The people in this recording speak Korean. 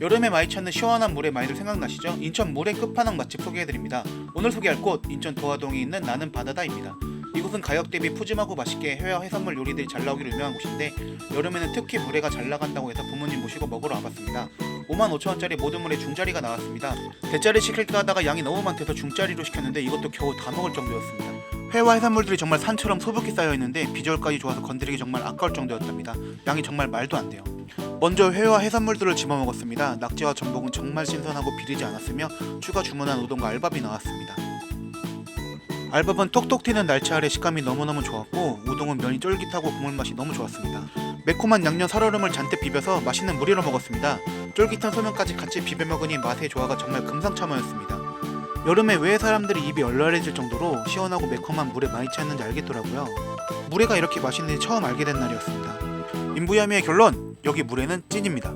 여름에 많이 찾는 시원한 물에 많이들 생각나시죠? 인천 물의 끝판왕 맛집 소개해드립니다. 오늘 소개할 곳 인천 도화동에 있는 나는 바다다입니다. 이곳은 가격 대비 푸짐하고 맛있게 회와 해산물 요리들이 잘 나오기로 유명한 곳인데 여름에는 특히 물회가 잘 나간다고 해서 부모님 모시고 먹으러 와봤습니다. 55,000원짜리 모든 물에 중짜리가 나왔습니다. 대짜리 시킬까 하다가 양이 너무 많대서 중짜리로 시켰는데 이것도 겨우 다 먹을 정도였습니다. 회와 해산물들이 정말 산처럼 소복히 쌓여 있는데 비주얼까지 좋아서 건드리기 정말 아까울 정도였답니다. 양이 정말 말도 안 돼요. 먼저 회와 해산물들을 집어 먹었습니다. 낙지와 전복은 정말 신선하고 비리지 않았으며 추가 주문한 우동과 알밥이 나왔습니다. 알밥은 톡톡 튀는 날치 알의 식감이 너무너무 좋았고 우동은 면이 쫄깃하고 국물 맛이 너무 좋았습니다. 매콤한 양념 살얼음을 잔뜩 비벼서 맛있는 무리로 먹었습니다. 쫄깃한 소면까지 같이 비벼 먹으니 맛의 조화가 정말 금상첨화였습니다. 여름에 왜 사람들이 입이 얼얼해질 정도로 시원하고 매콤한 물에 많이 찾는지 알겠더라고요. 물회가 이렇게 맛있는지 처음 알게 된 날이었습니다. 인부야미의 결론! 여기 물회는 찐입니다.